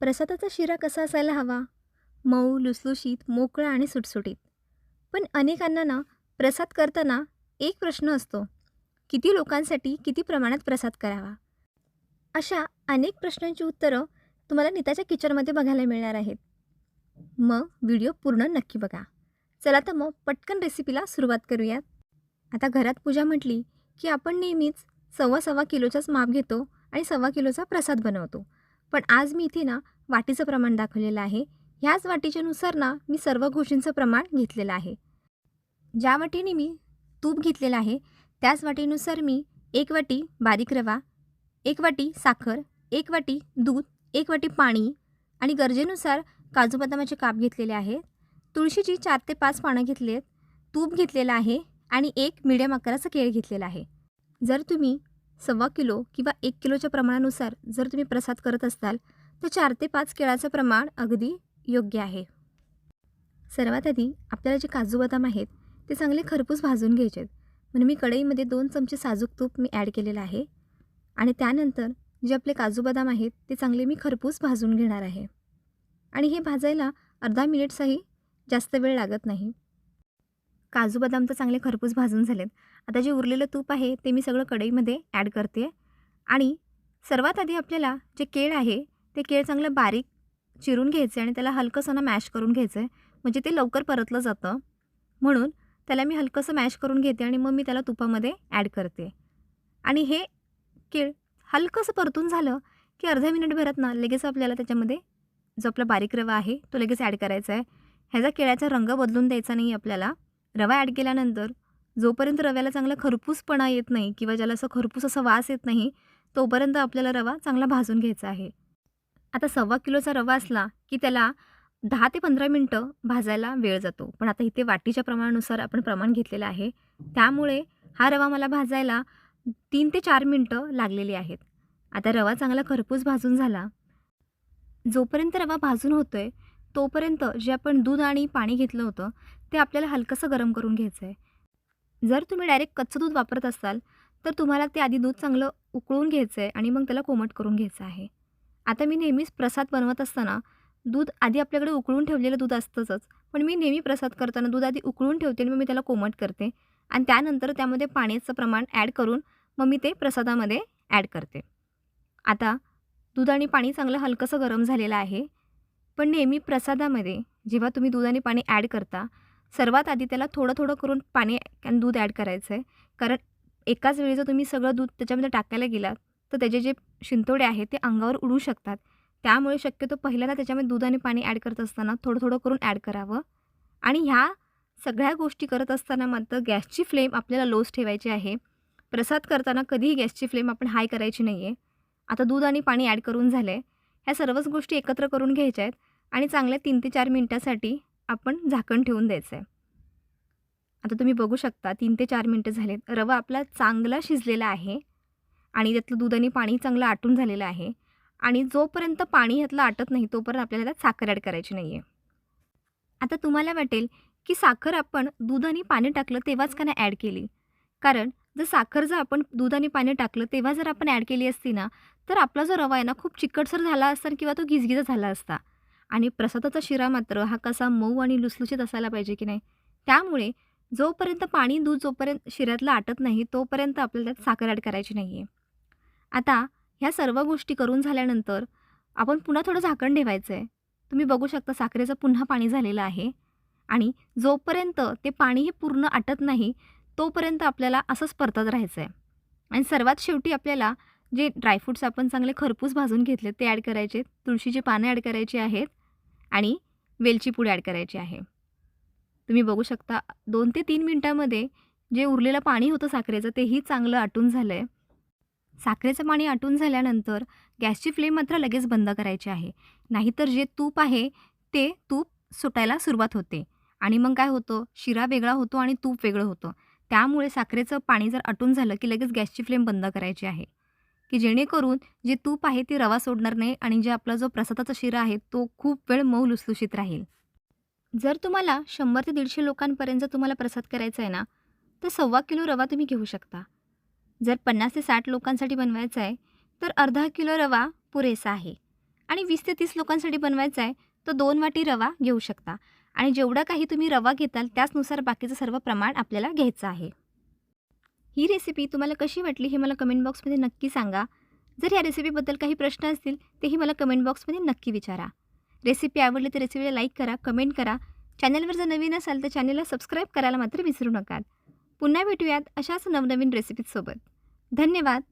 प्रसादाचा शिरा कसा असायला हवा? मऊ लुसलुशीत मोकळा आणि सुटसुटीत. पण अनेकांना ना प्रसाद करताना एक प्रश्न असतो. किती लोकांसाठी किती प्रमाणात प्रसाद करावा? अशा अनेक प्रश्नांची उत्तरं तुम्हाला नीताच्या किचनमध्ये बघायला मिळणार आहेत. मग व्हिडिओ पूर्ण नक्की बघा. चला तर मग पटकन रेसिपीला सुरुवात करूयात. आता घरात पूजा म्हटली की आपण नेहमीच सव्वा सव्वा किलोचाच माप घेतो आणि सव्वा किलोचा प्रसाद बनवतो. पण आज मी इथे ना वाटीचं प्रमाण दाखवलेलं आहे. ह्याच वाटीच्यानुसार ना मी सर्व गोष्टींचं प्रमाण घेतलेलं आहे. ज्या वाटीने मी तूप घेतलेलं आहे त्याच वाटीनुसार मी एक वाटी बारीक रवा एक वाटी साखर एक वाटी दूध एक वाटी पाणी आणि गरजेनुसार काजू बदामाचे काप घेतलेले आहेत. तुळशीची चार ते पाच पानं घेतली आहेत तूप घेतलेलं आहे आणि एक मिडियम आकाराचा केळ घेतलेला आहे. जर तुम्ही सव्वा किलो किंवा एक किलोच्या प्रमाणानुसार जर तुम्ही प्रसाद करत असाल तर चार ते पाच केळाचं प्रमाण अगदी योग्य आहे. सर्वात आधी आपल्याला जे काजू बदाम आहेत ते चांगले खरपूस भाजून घ्यायचे आहेत. म्हणून मी कढईमध्ये दोन चमचे साजूक तूप मी ॲड केलेलं आहे. आणि त्यानंतर जे आपले काजू बदाम आहेत ते चांगले मी खरपूस भाजून घेणार आहे. आणि हे भाजायला अर्धा मिनिटचाही जास्त वेळ लागत नाही. काजू बदाम तर चांगले खरपूस भाजून झालेत. आता जे उरलेलं तूप आहे ते मी सगळं कढईमध्ये ॲड करते आणि सर्वात आधी आपल्याला जे केळ आहे ते केळ चांगलं बारीक चिरून घ्यायचे आणि त्याला हलकंसं ना मॅश करून घ्यायचं आहे म्हणजे ते लवकर परतलं जातं. म्हणून त्याला मी हलकंसं मॅश करून घेते आणि मग मी त्याला तुपामध्ये ॲड करते. आणि हे केळ हलकंसं परतून झालं की अर्ध्या मिनिटभरात ना लगेच आपल्याला त्याच्यामध्ये जो आपला बारीक रवा आहे तो लगेच ॲड करायचा आहे ह्याचा केळ्याचा रंग बदलून द्यायचा नाही आपल्याला. रवा ॲड केल्यानंतर जोपर्यंत रव्याला चांगला खरपूसपणा येत नाही किंवा ज्याला असं खरपूस असा वास येत नाही तोपर्यंत आपल्याला रवा चांगला भाजून घ्यायचा आहे. आता सव्वा किलोचा रवा असला की त्याला दहा ते पंधरा मिनटं भाजायला वेळ जातो. पण आता इथे वाटीच्या प्रमाणानुसार आपण प्रमाण घेतलेलं आहे. त्यामुळे हा रवा मला भाजायला तीन ते चार मिनटं लागलेली आहेत. आता रवा चांगला खरपूस भाजून झाला. जोपर्यंत रवा भाजून होतो आहे तोपर्यंत जे आपण दूध आणि पाणी घेतलं होतं ते आपल्याला हलकंसं गरम करून घ्यायचं आहे जर तुम्ही डायरेक्ट कच्चं दूध वापरत असाल तर तुम्हाला ते आधी दूध चांगलं उकळून घ्यायचं आहे आणि मग त्याला कोमट करून घ्यायचं आहे. आता मी नेहमीच प्रसाद बनवत असताना दूध आधी आपल्याकडे उकळून ठेवलेलं दूध असतंच पण मी नेहमी प्रसाद करताना दूध आधी उकळून ठेवते आणि मग मी त्याला कोमट करते. आणि त्यानंतर त्यामध्ये पाण्याचं प्रमाण ॲड करून मग मी ते प्रसादामध्ये ॲड करते. आता दूध आणि पाणी चांगलं हलकंसं गरम झालेलं आहे पण नेहमी प्रसादामध्ये जेव्हा तुम्ही दूध आणि पाणी ॲड करता सर्वात आधी त्याला थोडं थोडं करून पाणी आणि दूध ॲड करायचं आहे कारण एकाच वेळी जर तुम्ही सगळं दूध त्याच्यामध्ये टाकायला गेलात तर त्याचे जे शिंतोडे आहेत ते अंगावर उडू शकतात. त्यामुळे शक्यतो पहिल्यांदा त्याच्यामध्ये दूध आणि पाणी ॲड करत असताना थोडं थोडं करून ॲड करावं. आणि ह्या सगळ्या गोष्टी करत असताना मात्र गॅसची फ्लेम आपल्याला लोज ठेवायची आहे. प्रसाद करताना कधीही गॅसची फ्लेम आपण हाय करायची नाही आहे आता दूध आणि पाणी ॲड करून झालं आहे ह्या सर्वच गोष्टी एकत्र करून घ्यायच्या आहेत. आणि चांगल्या तीन ते चार मिनटासाठी आपण झाकण ठेवून द्यायचं आहे आता तुम्ही बघू शकता तीन ते चार मिनटं झालेत. रवा आपला चांगला शिजलेला आहे आणि त्यातलं दूध आणि पाणी चांगलं आटून झालेलं आहे आणि जोपर्यंत पाणी ह्यातलं आटत नाही तोपर्यंत आपल्याला त्यात साखर ॲड करायची नाही आहे आता तुम्हाला वाटेल की साखर आपण दूध आणि पाणी टाकलं तेव्हाच का नाही ॲड केली. कारण जर साखर जर आपण दूध आणि पाणी टाकलं तेव्हा जर आपण ॲड केली असती ना तर आपला जो रवा आहे ना खूप चिकटसर झाला असता किंवा तो गिजगिजा झाला असता. आणि प्रसादाचा शिरा मात्र हा कसा मऊ आणि लुसलुशीत असायला पाहिजे की नाही? त्यामुळे जोपर्यंत पाणी दूध जोपर्यंत शिऱ्यातलं आटत नाही तोपर्यंत आपल्याला त्यात साखर ॲड करायची नाही आहे आता ह्या सर्व गोष्टी करून झाल्यानंतर आपण पुन्हा थोडं झाकण ठेवायचं आहे तुम्ही बघू शकता साखरेचं पुन्हा पाणी झालेलं आहे आणि जोपर्यंत ते पाणी हे पूर्ण आटत नाही तोपर्यंत आपल्याला असंच परतत राहायचं आहे आणि सर्वात शेवटी आपल्याला जे ड्रायफ्रूट्स आपण चांगले खरपूस भाजून घेतले ते ॲड करायचे तुळशीची पानं ॲड करायची आहेत. आणि वेलची पूड ॲड करायची आहे. तुम्ही बघू शकता दोन ते तीन मिनटामध्ये जे उरलेलं पाणी होतं साखरेचं तेही चांगलं आटून झालं आहे साखरेचं पाणी आटून झाल्यानंतर गॅसची फ्लेम मात्र लगेच बंद करायची आहे. नाहीतर जे तूप आहे ते तूप सुटायला सुरुवात होते. आणि मग काय होतं? शिरा वेगळा होतो आणि तूप वेगळं होतं. त्यामुळे साखरेचं पाणी जर आटून झालं की लगेच गॅसची फ्लेम बंद करायची आहे. की जेणेकरून जे तूप आहे ते रवा सोडणार नाही आणि जे आपला जो प्रसादाचा शिरा आहे तो खूप वेळ मऊ लुसलुशीत राहील. जर तुम्हाला शंभर ते दीडशे लोकांपर्यंत तुम्हाला प्रसाद करायचा आहे ना तर सव्वा किलो रवा तुम्ही घेऊ शकता. जर पन्नास ते साठ लोकांसाठी बनवायचा आहे तर अर्धा किलो रवा पुरेसा आहे. आणि वीस ते तीस लोकांसाठी बनवायचा आहे तर दोन वाटी रवा घेऊ शकता. आणि जेवढा काही तुम्ही रवा घेताल त्याचनुसार बाकीचं सर्व प्रमाण आपल्याला घ्यायचं आहे. ही रेसिपी तुम्हाला कशी वाटली हे मला कमेंट बॉक्समध्ये नक्की सांगा. जर या रेसिपीबद्दल काही प्रश्न असतील तेही मला कमेंट बॉक्समध्ये नक्की विचारा. रेसिपी आवडली तर रेसिपीला लाईक करा कमेंट करा. चॅनलवर जर नवीन असाल तर चॅनलला सबस्क्राईब करायला मात्र विसरू नका. पुन्हा भेटूयात अशाच नवनवीन रेसिपीसोबत धन्यवाद.